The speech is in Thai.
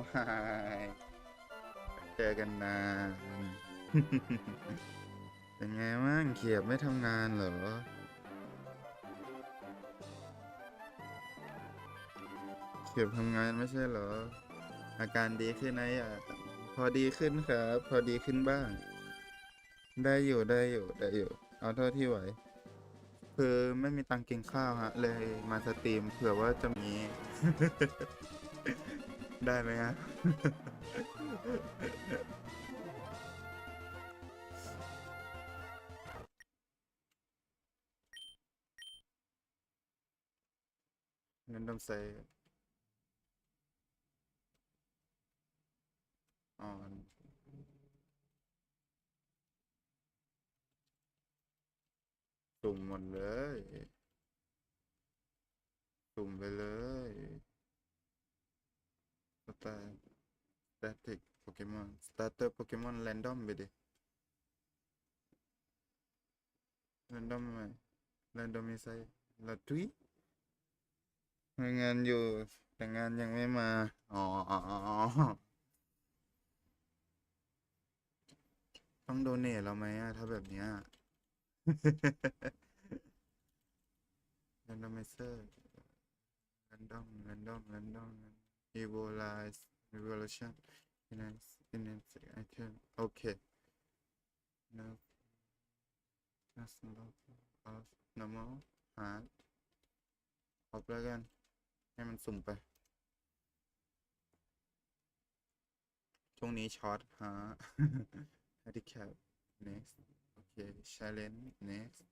วายเจอกันนาน เป็นไงบ้างเขียบไม่ทำงานเหรอ เขียบทำงานไม่ใช่เหรอ อาการดีขึ้นไหมอะ พอดีขึ้นครับ พอดีขึ้นบ้าง ได้อยู่ได้อยู่ได้อยู่ เอาเท่าที่ไหว คือไม่มีตังกินข้าวฮะ เลยมาสตรีมเผื่อว่าจะมี ได้ไหมฮะเงินต้องใส่อ๋อสุ่มหมดเลย สุ่มไปเลย สแตทสแตติกโปเกมอนสตาร์เตอร์โปเกมอนแรนดอมไปดิแรนดอมไหมแรนดอมมีไซละทุยทำงานอยู่แต่งานยังไม่มาอ๋ออ๋ออ๋อ ต้องโดเนทเราไหมอะถ้าแบบเนี้ย randomizer random random random equalize evolution enhance enhance item โอ เค no that's not of normal hard ออกแล้วกัน ให้มันสุ่มไป ช่วงนี้ช็อตฮะ handicap next โอเค challenge next